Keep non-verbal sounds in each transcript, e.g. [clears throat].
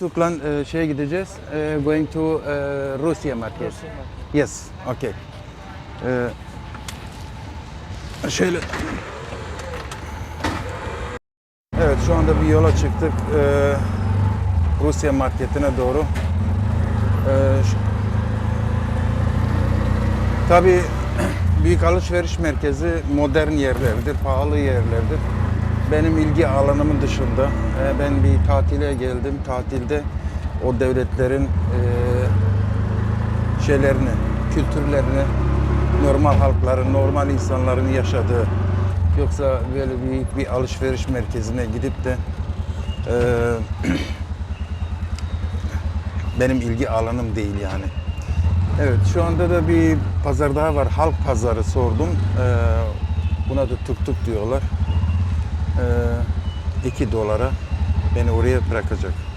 Tuklan e, şeye gideceğiz. E, going to e, Rusya market. Yes, okay. E, şöyle. Evet, şu anda bir yola çıktık. E, Rusya marketine doğru. Ş- tabii [clears throat] büyük alışveriş merkezi modern yerlerdir, pahalı yerlerdir. Benim ilgi alanımın dışında e, ben bir tatile geldim. Tatilde o devletlerin e, şeylerini, kültürlerini, normal halkların, normal insanların yaşadığı yoksa böyle büyük bir alışveriş merkezine gidip de e, [clears throat] benim ilgi alanım değil yani. Evet şu anda da bir pazar daha var. Halk pazarı sordum. Buna da tuk tuk diyorlar. Ee, 2 dolara beni oraya bırakacak.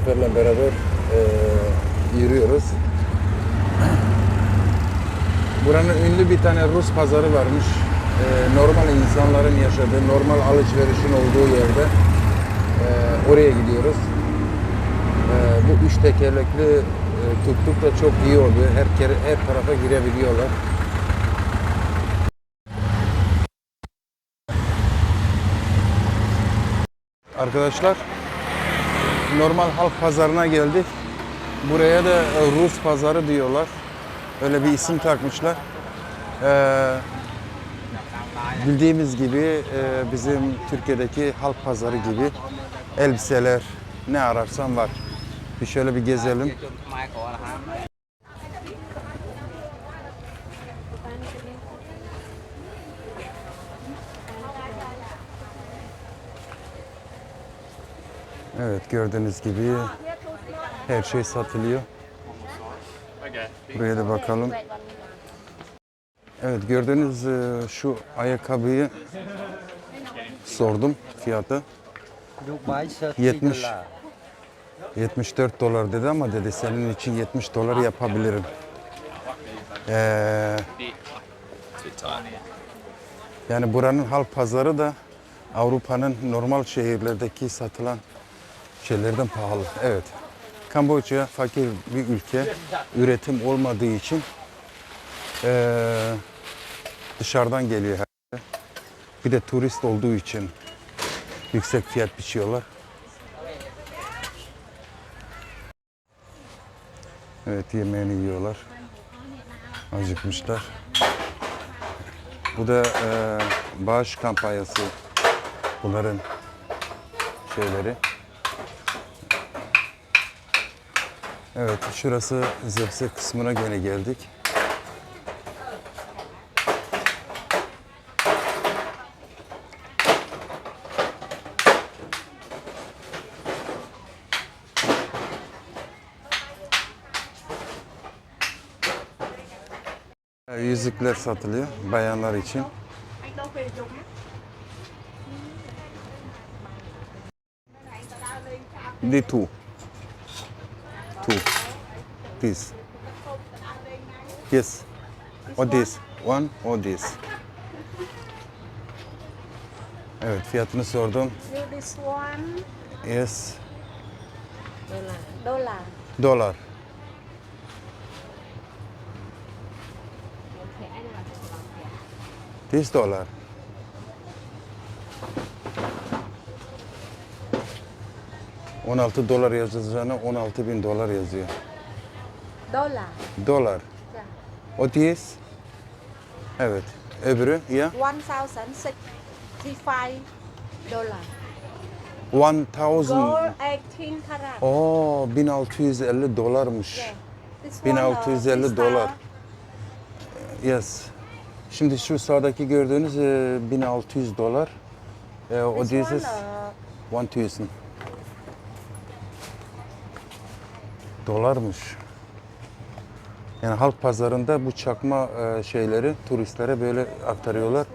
Şoförle beraber eee, yürüyoruz. Buranın ünlü bir tane Rus pazarı varmış. Eee, normal insanların yaşadığı, normal alışverişin olduğu yerde eee, oraya gidiyoruz. Eee, bu üç tekerlekli eee, tuk tuk da çok iyi oluyor. Her kere her tarafa girebiliyorlar. Arkadaşlar normal halk pazarına geldik. Buraya da e, Rus pazarı diyorlar. Öyle bir isim takmışlar. Ee, bildiğimiz gibi e, bizim Türkiye'deki halk pazarı gibi elbiseler ne ararsan var. Bir şöyle bir gezelim. Evet gördüğünüz gibi her şey satılıyor. Buraya da bakalım. Evet gördüğünüz e, şu ayakkabıyı sordum fiyatı. Dubai 70 74 dolar dedi ama dedi senin için 70 dolar yapabilirim. Ee, yani buranın halk pazarı da Avrupa'nın normal şehirlerdeki satılan şeylerden pahalı. Evet. Kamboçya fakir bir ülke. Üretim olmadığı için ee, dışarıdan geliyor her şey. Bir de turist olduğu için yüksek fiyat biçiyorlar. Evet yemeğini yiyorlar. Acıkmışlar. Bu da e, bağış kampanyası bunların şeyleri. Evet şurası zepse kısmına gene geldik. Yüzükler satılıyor bayanlar için. The two. This. Yes. Or this. One or this. Evet fiyatını sordum. You this one Yes. dollar. Dolar. This dollar. 16 dolar yazacağına 16 bin dolar yazıyor. Dolar. Dolar. Yeah. O diez? Evet. Öbürü ya? 1065 dolar. 1000 Gold 18 karat. Oo 1650 dolarmış. Yeah. This 1650 one, uh, dolar. Yes. Şimdi şu sağdaki gördüğünüz e, 1600 dolar. E, o diyorsunuz 1200. dolarmış. Yani halk pazarında bu çakma e, şeyleri turistlere böyle aktarıyorlar.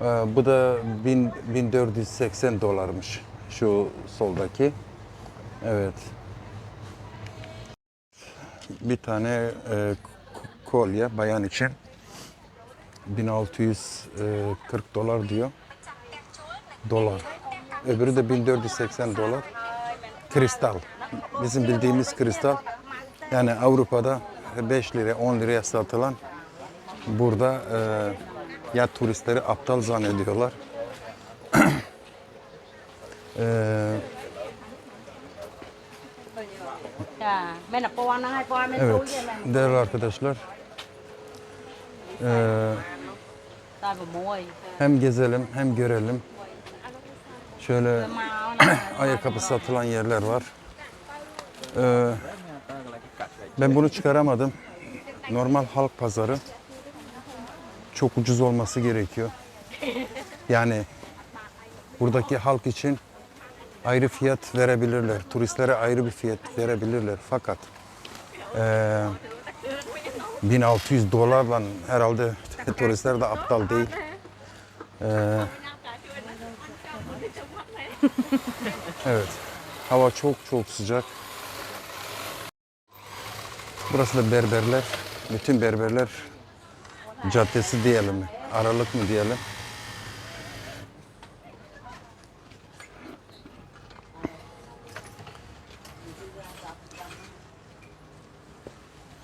E, bu da bin- 1480 dolarmış şu soldaki. Evet. Bir tane e, kolye bayan için 1640 dolar diyor. Dolar. Öbürü de 1480 dolar. Kristal bizim bildiğimiz kristal yani Avrupa'da 5 lira 10 liraya satılan burada e, ya turistleri aptal zannediyorlar. [clears throat] e, evet değerli arkadaşlar e, hem gezelim hem görelim. Şöyle [clears throat] ayakkabı satılan yerler var. Ee, ben bunu çıkaramadım. Normal halk pazarı çok ucuz olması gerekiyor. Yani buradaki halk için ayrı fiyat verebilirler. Turistlere ayrı bir fiyat verebilirler. Fakat eee 1600 dolarla herhalde [laughs] turistler de aptal değil. Eee [laughs] Evet. Hava çok çok sıcak. Burası da berberler. Bütün berberler caddesi diyelim mi? Aralık mı diyelim?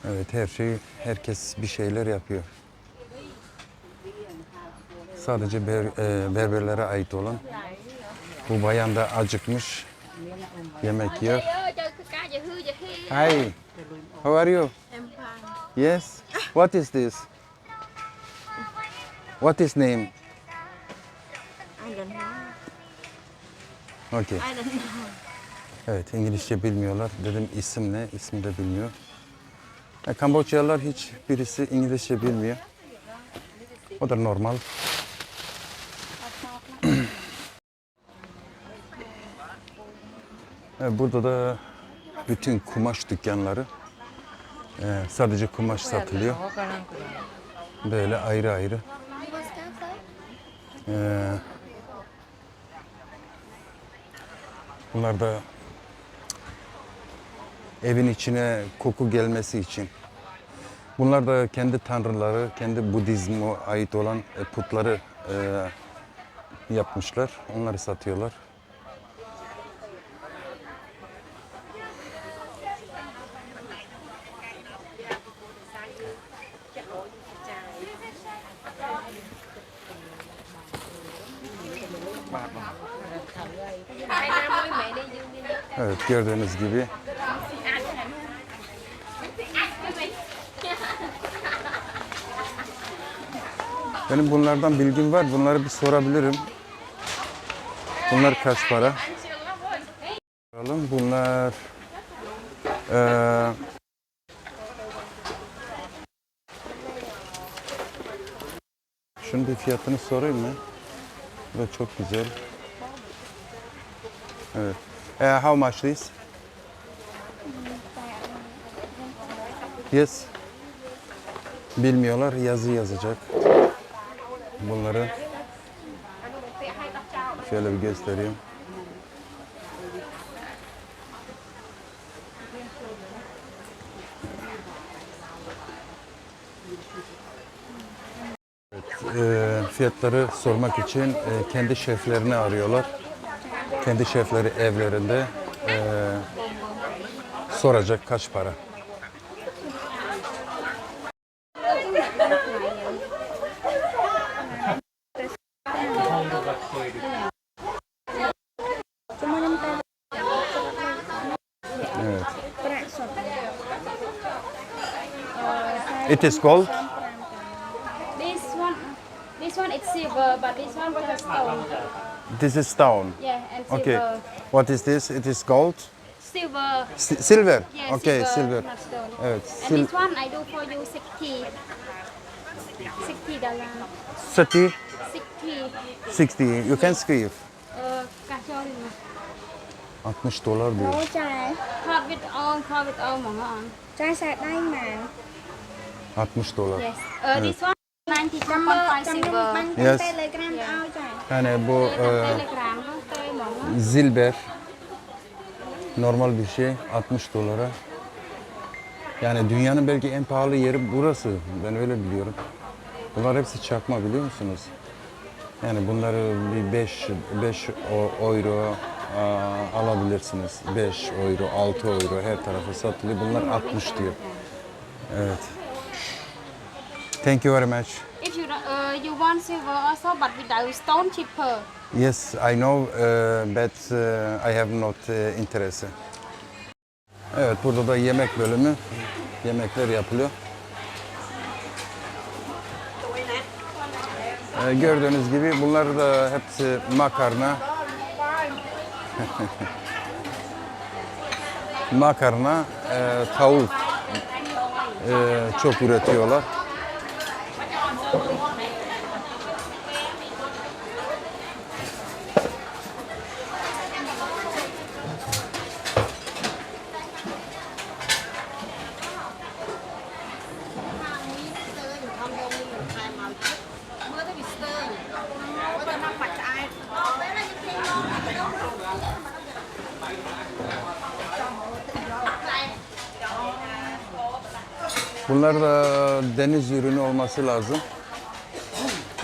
Evet her şey, herkes bir şeyler yapıyor. Sadece ber, e, berberlere ait olan. Bu bayan da acıkmış. Yemek yiyor. Hi. How are you? Yes. What is this? What is name? Okay. Evet, İngilizce bilmiyorlar. Dedim isim ne? İsim de bilmiyor. Ya, Kamboçyalılar hiç birisi İngilizce bilmiyor. O da normal. Evet, burada da bütün kumaş dükkanları. Ee, sadece kumaş satılıyor. Böyle ayrı ayrı. Ee, bunlar da evin içine koku gelmesi için. Bunlar da kendi tanrıları, kendi Budizm'e ait olan e, putları e, yapmışlar. Onları satıyorlar. Evet gördüğünüz gibi Benim bunlardan bilgim var. Bunları bir sorabilirim. Bunlar kaç para? Soralım. Bunlar eee Şunun fiyatını sorayım mı? Bu da çok güzel. Evet. Eh, how much this? Yes. Bilmiyorlar. Yazı yazacak. Bunları şöyle bir göstereyim. Evet, e, fiyatları sormak için e, kendi şeflerini arıyorlar. Kendi şefleri evlerinde e, soracak kaç para. Evet. It is gold. This one, this one is silver, but this one was a stone. This is stone. Yeah, and silver. Okay. What is this? It is gold. Silver. Si- silver. Yeah, okay, silver. not stone. Evet. And Sil this one I do for you 60. 60 dollar. 60 dolar diyor. Ủa trời, Hot with all, hot with all mà ngon. trai sạc đây mà 60 uh, dolar. Yes. Uh, this uh. one 90 Trăm mơ, 1.5 trăm nhung silver. băng Yes. Yani bu e, zilber normal bir şey 60 dolara. Yani dünyanın belki en pahalı yeri burası. Ben öyle biliyorum. Bunlar hepsi çakma biliyor musunuz? Yani bunları bir 5 5 euro aa, alabilirsiniz. 5 euro, 6 euro her tarafa satılıyor. Bunlar 60 diyor. Evet. Thank you very much. If you uh, you want silver also but without stone cheaper. Yes, I know, uh, but uh, I have not uh, interest. Evet, burada da yemek bölümü. Yemekler yapılıyor. Ee, gördüğünüz gibi bunlar da hepsi makarna. [laughs] makarna, e, tavuk e, çok üretiyorlar. Bunlar da deniz ürünü olması lazım.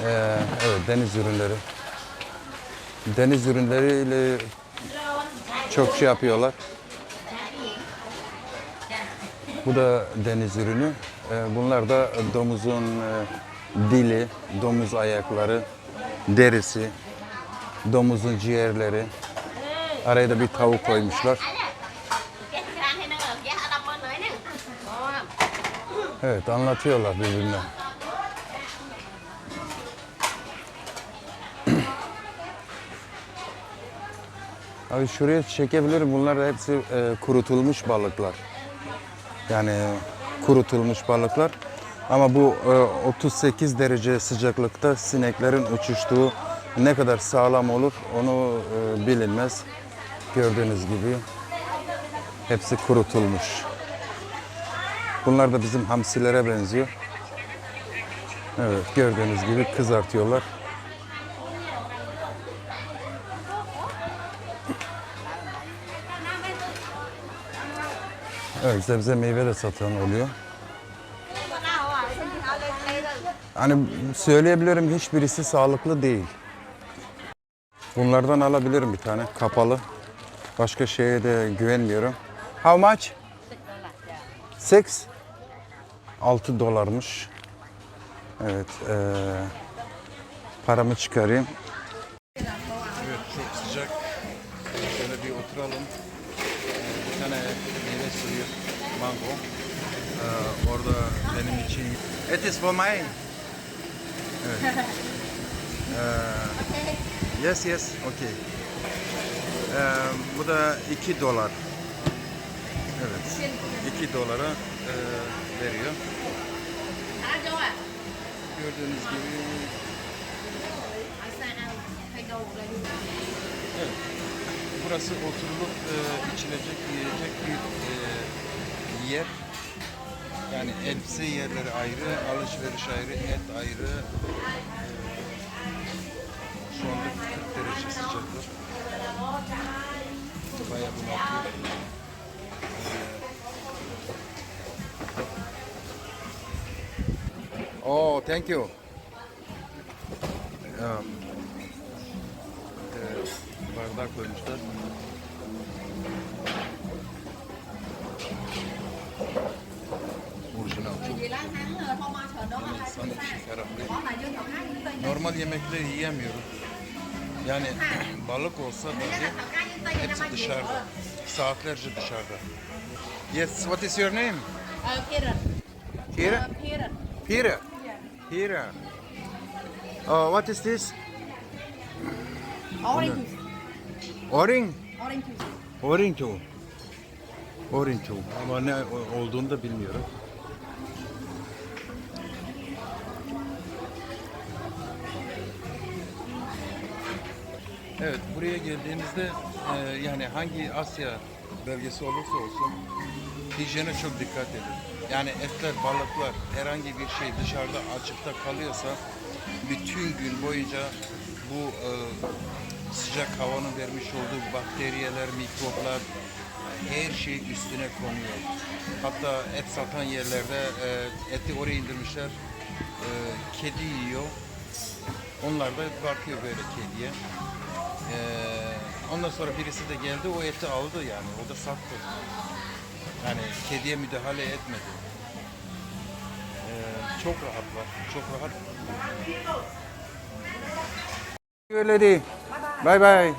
Ee, evet deniz ürünleri. Deniz ürünleriyle çok şey yapıyorlar. Bu da deniz ürünü. Ee, bunlar da domuzun e, dili, domuz ayakları, derisi, domuzun ciğerleri. Araya da bir tavuk koymuşlar. Evet anlatıyorlar birbirine. [clears throat] Abi şuraya çekebilirim. Bunlar da hepsi e, kurutulmuş balıklar. Yani kurutulmuş balıklar. Ama bu e, 38 derece sıcaklıkta sineklerin uçuştuğu ne kadar sağlam olur onu e, bilinmez. Gördüğünüz gibi hepsi kurutulmuş. Bunlar da bizim hamsilere benziyor. Evet gördüğünüz gibi kızartıyorlar. Evet sebze meyve de satan oluyor. Hani söyleyebilirim hiçbirisi sağlıklı değil. Bunlardan alabilirim bir tane kapalı. Başka şeye de güvenmiyorum. How much? Six. 6 dolarmış. Evet. eee, paramı çıkarayım. Evet çok sıcak. Şöyle bir oturalım. Bir tane meyve suyu. Mango. Eee, orada benim için. It is for mine. Evet. Eee, yes yes okay. Eee, bu da 2 dolar. Evet. 2 dolara eee, veriyor. Gördüğünüz gibi Evet. Burası oturulup e, içilecek, yiyecek bir e, yer. Yani elbise yerleri ayrı, alışveriş ayrı, et ayrı. E, şu anda 40 derece sıcaklık. Bayağı bunaltıyor. Oh, thank you. Um, e, bardak koymuşlar. Orijinal çok. Normal yemekleri yiyemiyorum. Yani balık olsa dahi hepsi dışarıda. Saatlerce dışarıda. Yes, what is your name? Uh, Kira. Kira? Kira. Pira. Pira. Oh, what is this? Orange. Oring. Orange. Orinto. Orinto. Ama ne olduğunu da bilmiyorum. Evet, buraya geldiğinizde e, yani hangi Asya bölgesi olursa olsun hijyene çok dikkat edin. Yani etler, balıklar, herhangi bir şey dışarıda açıkta kalıyorsa bütün gün boyunca bu e, sıcak havanın vermiş olduğu bakteriyeler, mikroplar her şey üstüne konuyor. Hatta et satan yerlerde e, eti oraya indirmişler. E, kedi yiyor. Onlar da bakıyor böyle kediye. Ee, ondan sonra birisi de geldi o eti aldı yani o da sattı. Yani kediye müdahale etmedi. Ee, çok rahatlar, çok rahat. Öyle değil. Bye bye.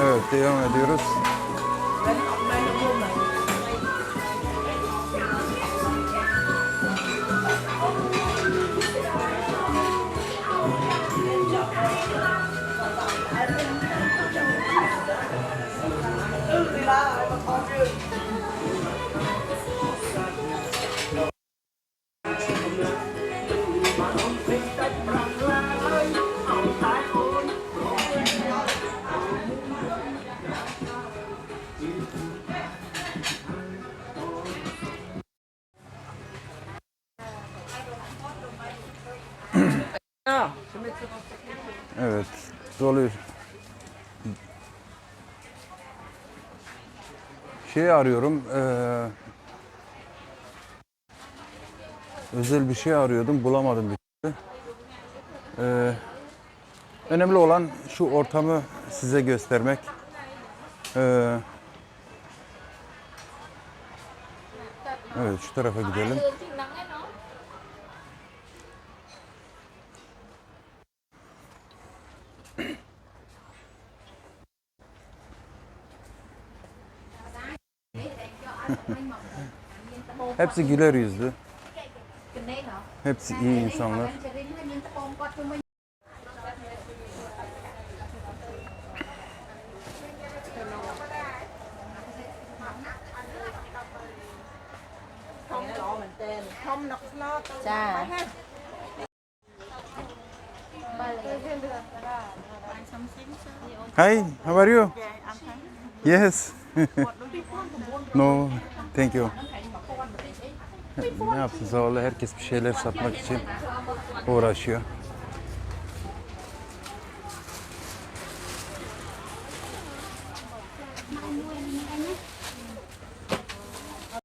Evet devam ediyoruz. Evet, dolu. Şey arıyorum, eee, özel bir şey arıyordum, bulamadım bir türlü. Eee, önemli olan şu ortamı size göstermek. Eee, evet, şu tarafa gidelim. [laughs] Hepsi güler yüzlü. Hepsi iyi insanlar. Dạ. Hi, how are you? Yes. [laughs] no, thank you. Ne yapsın zavallı herkes bir şeyler satmak için uğraşıyor.